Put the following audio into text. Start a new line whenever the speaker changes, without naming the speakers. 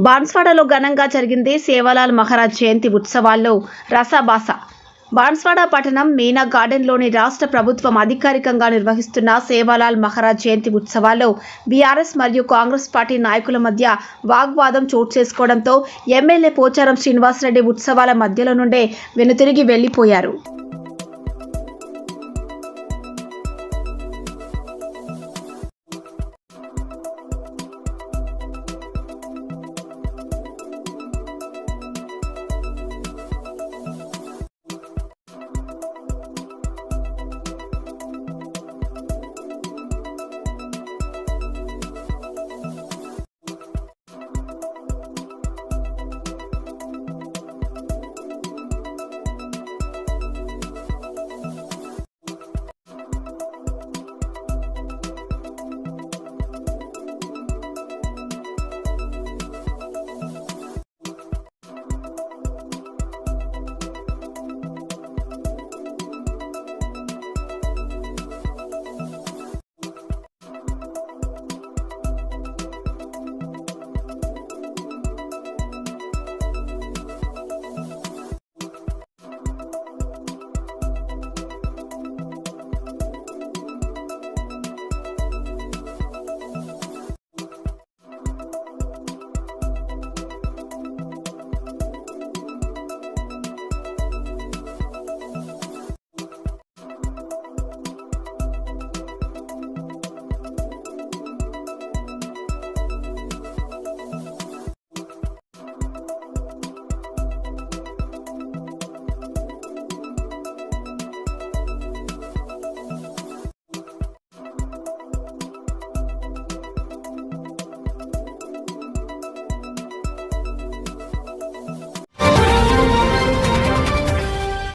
బాన్స్వాడలో ఘనంగా జరిగింది సేవాలాల్ మహారాజ్ జయంతి ఉత్సవాల్లో రసాబాస. బాన్స్వాడ పట్టణం మీనా గార్డెన్లోని రాష్ట్ర ప్రభుత్వం అధికారికంగా నిర్వహిస్తున్న సేవాలాల్ మహారాజ్ జయంతి ఉత్సవాల్లో బీఆర్ఎస్ మరియు కాంగ్రెస్ పార్టీ నాయకుల మధ్య వాగ్వాదం చోటు చేసుకోవడంతో ఎమ్మెల్యే పోచారం శ్రీనివాసరెడ్డి ఉత్సవాల మధ్యలో నుండే వెనుతిరిగి వెళ్ళిపోయారు